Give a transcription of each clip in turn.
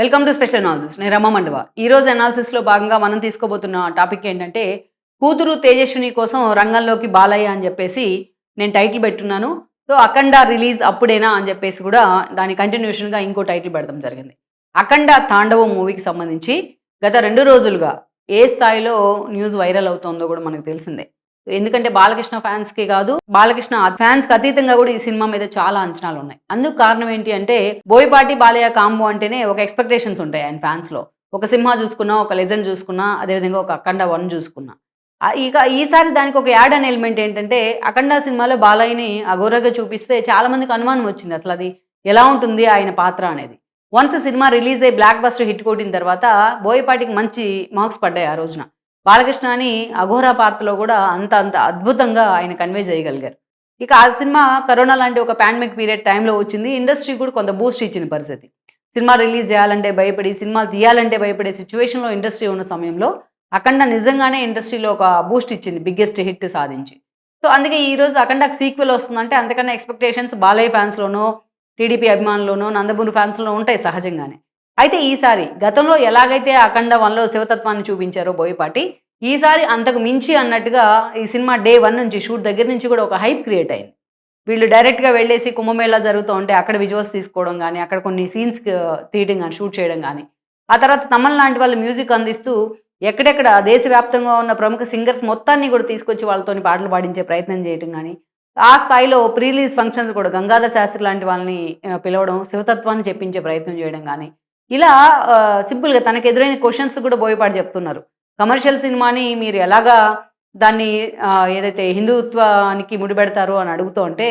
Welcome to special analysis నేను రమ మండవ. ఈ రోజు అనాలిసిస్లో భాగంగా మనం తీసుకోబోతున్న టాపిక్ ఏంటంటే కూతురు తేజస్విని కోసం రంగంలోకి బాలయ్య అని చెప్పేసి నేను టైటిల్ పెట్టున్నాను. సో అఖండ రిలీజ్ అప్పుడేనా అని చెప్పేసి కూడా దాని కంటిన్యూషన్గా ఇంకో టైటిల్ పెడతాం జరిగింది. అఖండ తాండవం మూవీకి సంబంధించి గత రెండు రోజులుగా ఏ స్థాయిలో న్యూస్ వైరల్ అవుతుందో కూడా మనకు తెలిసిందే. ఎందుకంటే బాలకృష్ణ ఫ్యాన్స్కి కాదు బాలకృష్ణ ఫ్యాన్స్కి అతీతంగా కూడా ఈ సినిమా మీద చాలా అంచనాలు ఉన్నాయి. అందుకు కారణం ఏంటి అంటే బోయపాటి బాలయ్య కాంబో అంటేనే ఒక ఎక్స్పెక్టేషన్స్ ఉంటాయి ఆయన ఫ్యాన్స్లో ఒక సింహ చూసుకున్నా ఒక లెజెండ్ చూసుకున్నా అదేవిధంగా ఒక అఖండ వన్ చూసుకున్నా. ఇక ఈసారి దానికి ఒక యాడ్ అనే ఎలిమెంట్ ఏంటంటే అఖండ సినిమాలో బాలయ్యని అఘోరగా చూపిస్తే చాలా మందికి అనుమానం వచ్చింది. అసలు అది ఎలా ఉంటుంది ఆయన పాత్ర అనేది. వన్స్ సినిమా రిలీజ్ అయ్యి బ్లాక్ బస్టర్ హిట్ కొట్టిన తర్వాత బోయపాటికి మంచి మార్క్స్ పడ్డాయి ఆ రోజున. బాలకృష్ణ అని అఘోర పాత్రలో కూడా అంత అంత అద్భుతంగా ఆయన కన్వే చేయగలిగారు. ఇక ఆ సినిమా కరోనా లాంటి ఒక పాండమిక్ పీరియడ్ టైంలో వచ్చింది. ఇండస్ట్రీ కూడా కొంత బూస్ట్ ఇచ్చిన పరిస్థితి. సినిమా రిలీజ్ చేయాలంటే భయపడి సినిమాలు తీయాలంటే భయపడే సిచ్యువేషన్లో ఇండస్ట్రీ ఉన్న సమయంలో అఖండ నిజంగానే ఇండస్ట్రీలో ఒక బూస్ట్ ఇచ్చింది బిగ్గెస్ట్ హిట్ సాధించి. సో అందుకే ఈరోజు అఖండకు సీక్వెల్ వస్తుందంటే అంతకన్నా ఎక్స్పెక్టేషన్స్ బాలయ్య ఫ్యాన్స్లోనో టీడీపీ అభిమానులోనో నందమూరి ఫ్యాన్స్లోనో ఉంటాయి సహజంగానే. అయితే ఈసారి గతంలో ఎలాగైతే అఖండ వన్లో శివతత్వాన్ని చూపించారో బోయపాటి ఈసారి అంతకు మించి అన్నట్టుగా ఈ సినిమా డే వన్ నుంచి షూట్ దగ్గర నుంచి కూడా ఒక హైప్ క్రియేట్ అయింది. వీళ్ళు డైరెక్ట్గా వెళ్ళేసి కుంభమేళా జరుగుతూ ఉంటే అక్కడ విజువల్స్ తీసుకోవడం కానీ అక్కడ కొన్ని సీన్స్ తీయడం కానీ షూట్ చేయడం కానీ ఆ తర్వాత తమన్ లాంటి వాళ్ళు మ్యూజిక్ అందిస్తూ ఎక్కడెక్కడ దేశవ్యాప్తంగా ఉన్న ప్రముఖ సింగర్స్ మొత్తాన్ని కూడా తీసుకొచ్చి వాళ్ళతోని పాటలు పాడించే ప్రయత్నం చేయడం కానీ ఆ స్థాయిలో ప్రీలీజ్ ఫంక్షన్స్ కూడా గంగాధర శాస్త్రి లాంటి వాళ్ళని పిలవడం శివతత్వాన్ని చెప్పించే ప్రయత్నం చేయడం కానీ ఇలా సింపుల్గా తనకు ఎదురైన క్వశ్చన్స్ కూడా బోయపాటు చెప్తున్నారు. కమర్షియల్ సినిమాని మీరు ఎలాగా దాన్ని ఏదైతే హిందుత్వానికి ముడిపెడతారో అని అడుగుతూ ఉంటే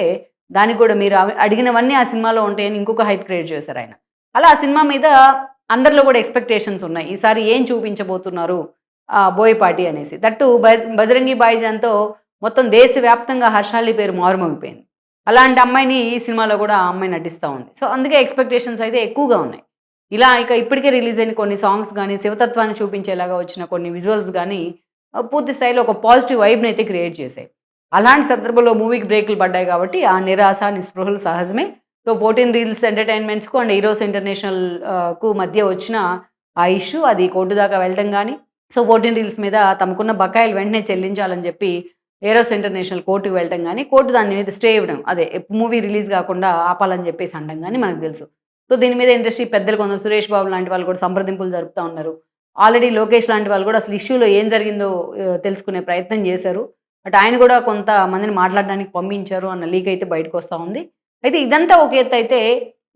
దానికి కూడా మీరు అడిగినవన్నీ ఆ సినిమాలో ఉంటాయని ఇంకొక హైప్ క్రియేట్ చేశారు ఆయన. అలా ఆ సినిమా మీద అందరిలో కూడా ఎక్స్పెక్టేషన్స్ ఉన్నాయి. ఈసారి ఏం చూపించబోతున్నారు బోయపాటి అనేసి. దట్టు బజ్ బజరంగి బాయిజాన్తో మొత్తం దేశవ్యాప్తంగా హర్షాలి పేరు మారుమోగిపోయింది. అలాంటి అమ్మాయిని ఈ సినిమాలో కూడా ఆ అమ్మాయి నటిస్తూ ఉంది. సో అందుకే ఎక్స్పెక్టేషన్స్ అయితే ఎక్కువగా ఉన్నాయి. ఇలా ఇక ఇప్పటికే రిలీజ్ అయిన కొన్ని సాంగ్స్ కానీ శివతత్వాన్ని చూపించేలాగా వచ్చిన కొన్ని విజువల్స్ కానీ పూర్తి స్థాయిలో ఒక పాజిటివ్ వైబ్ని అయితే క్రియేట్ చేశాయి. అలాంటి సందర్భంలో మూవీకి బ్రేకులు పడ్డాయి కాబట్టి ఆ నిరాశ నిస్పృహలు సహజమే. సో ఫోర్టీన్ రీల్స్ ఎంటర్టైన్మెంట్స్కు అండ్ హీరోస్ ఇంటర్నేషనల్కు మధ్య వచ్చిన ఆ ఇష్యూ అది కోర్టు దాకా వెళ్ళడం కానీ సో ఫోర్టీన్ రీల్స్ మీద తమకున్న బకాయిలు వెంటనే చెల్లించాలని చెప్పి ఏరోస్ ఇంటర్నేషనల్ కోర్టుకు వెళ్ళటం కానీ కోర్టు దాని మీద స్టే ఇవ్వడం అదే మూవీ రిలీజ్ కాకుండా ఆపాలని చెప్పేసి అనడం కానీ మనకు తెలుసు. సో దీని మీద ఇండస్ట్రీ పెద్దలు కొందరు సురేష్ బాబు లాంటి వాళ్ళు కూడా సంప్రదింపులు జరుపుతూ ఉన్నారు. ఆల్రెడీ లోకేష్ లాంటి వాళ్ళు కూడా అసలు ఇష్యూలో ఏం జరిగిందో తెలుసుకునే ప్రయత్నం చేశారు. బట్ ఆయన కూడా కొంత మందిని మాట్లాడడానికి పంపించారు అన్న లీక్ అయితే బయటకు వస్తూ ఉంది. అయితే ఇదంతా ఒక ఎత్తు అయితే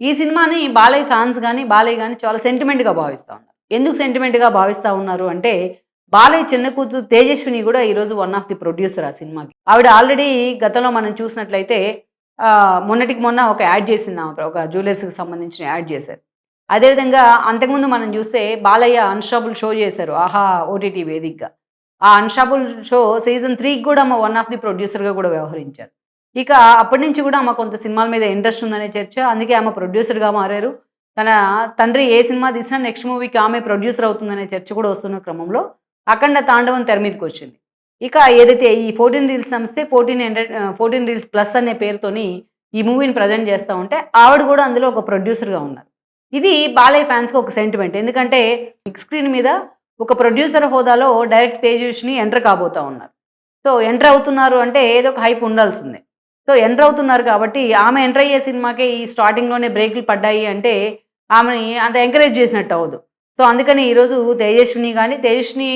ఈ సినిమాని బాలయ్య ఫ్యాన్స్ కానీ బాలయ్య కానీ చాలా సెంటిమెంట్గా భావిస్తూ ఉన్నారు. ఎందుకు సెంటిమెంట్గా భావిస్తూ ఉన్నారు అంటే బాలయ్య చిన్న కూతురు తేజస్విని కూడా ఈరోజు వన్ ఆఫ్ ది ప్రొడ్యూసర్ ఆ సినిమాకి. ఆవిడ ఆల్రెడీ గతంలో మనం చూసినట్లయితే మొన్నటికి మొన్న ఒక యాడ్ చేసింది ఆమె ఒక జ్యువెలర్స్కి సంబంధించిన యాడ్ చేశారు. అదేవిధంగా అంతకుముందు మనం చూస్తే బాలయ్య అన్షాబుల్ షో చేశారు. ఆహా ఓటీటీ వేదికగా. ఆ అన్షాబుల్ షో సీజన్ త్రీకి కూడా ఆమె వన్ ఆఫ్ ది ప్రొడ్యూసర్గా కూడా వ్యవహరించారు. ఇక అప్పటి నుంచి కూడా ఆమె కొంత సినిమాల మీద ఇంట్రెస్ట్ ఉందనే చర్చ. అందుకే ఆమె ప్రొడ్యూసర్గా మారారు. తన తండ్రి ఏ సినిమా తీసినా నెక్స్ట్ మూవీకి ఆమె ప్రొడ్యూసర్ అవుతుందనే చర్చ కూడా వస్తున్న క్రమంలో అఖండ తాండవం తెర మీదకి వచ్చింది. ఇక ఏదైతే ఈ fourteen reels సంస్థే fourteen hundred fourteen reels plus అనే పేరుతోని ఈ మూవీని ప్రజెంట్ చేస్తూ ఉంటే ఆవిడ కూడా అందులో ఒక ప్రొడ్యూసర్గా ఉన్నారు. ఇది బాలయ్య ఫ్యాన్స్కి ఒక సెంటిమెంట్. ఎందుకంటే బిగ్ స్క్రీన్ మీద ఒక ప్రొడ్యూసర్ హోదాలో డైరెక్ట్ తేజస్ని ఎంటర్ కాబోతా ఉన్నారు. సో ఎంటర్ అవుతున్నారు అంటే ఏదో ఒక హైప్ ఉండాల్సిందే. సో ఎంటర్ అవుతున్నారు కాబట్టి ఆమె ఎంటర్ అయ్యే సినిమాకే ఈ స్టార్టింగ్లోనే బ్రేకులు పడ్డాయి అంటే ఆమెని అంత ఎంకరేజ్ చేసినట్టు అవ్వదు. సో అందుకని ఈరోజు తేజస్విని కానీ తేజస్విని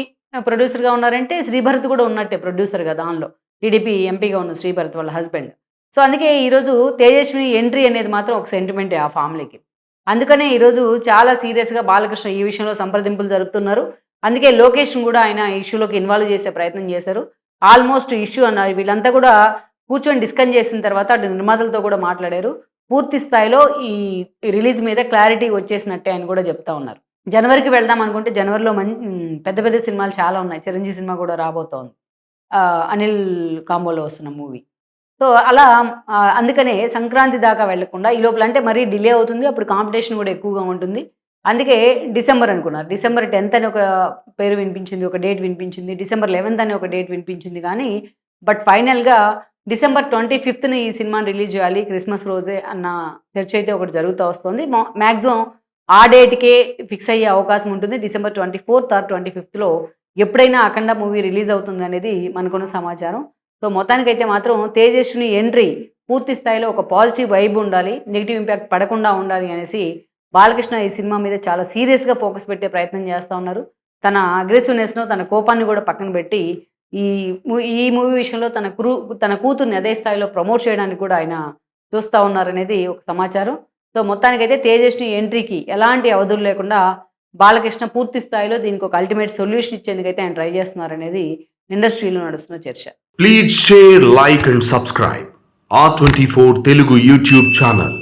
ప్రొడ్యూసర్గా ఉన్నారంటే శ్రీభరత్ కూడా ఉన్నట్టే ప్రొడ్యూసర్గా దానిలో. టీడీపీ ఎంపీగా ఉన్న శ్రీభరత్ వాళ్ళ హస్బెండ్ సో అందుకే ఈరోజు తేజస్విని ఎంట్రీ అనేది మాత్రం ఒక సెంటిమెంటే ఆ ఫ్యామిలీకి అందుకనే ఈరోజు చాలా సీరియస్గా బాలకృష్ణ ఈ విషయంలో సంప్రదింపులు జరుపుతున్నారు. అందుకే లొకేషన్ కూడా ఆయన ఇష్యూలోకి ఇన్వాల్వ్ చేసే ప్రయత్నం చేశారు. ఆల్మోస్ట్ ఇష్యూ అన్నారు వీళ్ళంతా కూడా కూర్చొని డిస్కస్ చేసిన తర్వాత అటు నిర్మాతలతో కూడా మాట్లాడారు. పూర్తి స్థాయిలో ఈ రిలీజ్ మీద క్లారిటీ వచ్చేసినట్టే ఆయన కూడా చెప్తా ఉన్నారు. జనవరికి వెళ్దాం అనుకుంటే జనవరిలో మం పెద్ద పెద్ద సినిమాలు చాలా ఉన్నాయి. చిరంజీవి సినిమా కూడా రాబోతోంది. అనిల్ కాంబోలో వస్తున్న మూవీ. సో అలా అందుకనే సంక్రాంతి దాకా వెళ్ళకుండా ఈ లోపల అంటే మరీ డిలే అవుతుంది. అప్పుడు కాంపిటీషన్ కూడా ఎక్కువగా ఉంటుంది. అందుకే డిసెంబర్ అనుకున్నారు. డిసెంబర్ టెన్త్ అని ఒక పేరు వినిపించింది ఒక డేట్ వినిపించింది. డిసెంబర్ లెవెన్త్ అని ఒక డేట్ వినిపించింది. కానీ బట్ ఫైనల్గా డిసెంబర్ ట్వంటీ ఫిఫ్త్ని ఈ సినిమాని రిలీజ్ చేయాలి. క్రిస్మస్ రోజే అన్న చర్చ అయితే ఒకటి జరుగుతూ వస్తుంది. మ్యాక్సిమం ఆ డేట్కే ఫిక్స్ అయ్యే అవకాశం ఉంటుంది. December twenty fourth or twenty ఫిఫ్త్లో ఎప్పుడైనా అఖండ మూవీ రిలీజ్ అవుతుంది అనేది మనకున్న సమాచారం. సో మొత్తానికైతే మాత్రం తేజస్విని ఎంట్రీ పూర్తి స్థాయిలో ఒక పాజిటివ్ వైబ్ ఉండాలి నెగిటివ్ ఇంపాక్ట్ పడకుండా ఉండాలి అనేసి బాలకృష్ణ ఈ సినిమా మీద చాలా సీరియస్గా ఫోకస్ పెట్టే ప్రయత్నం చేస్తూ ఉన్నారు. తన అగ్రెసివ్నెస్ను తన కోపాన్ని కూడా పక్కన పెట్టి ఈ మూ- ఈ మూవీ విషయంలో తన క్రూ తన కూతుర్ని అదే స్థాయిలో ప్రమోట్ చేయడానికి కూడా ఆయన చూస్తూ ఉన్నారనేది ఒక సమాచారం. సో మొత్తానికైతే తేజస్వి ఎంట్రీకి ఎలాంటి అవధులు లేకుండా బాలకృష్ణ పూర్తి స్థాయిలో దీనికి ఒక అల్టిమేట్ సొల్యూషన్ ఇచ్చేందుకైతే ఆయన ట్రై చేస్తున్నారనేది ఇండస్ట్రీలో నడుస్తున్న చర్చ please share like and subscribe and subscribe. R24 Telugu YouTube channel.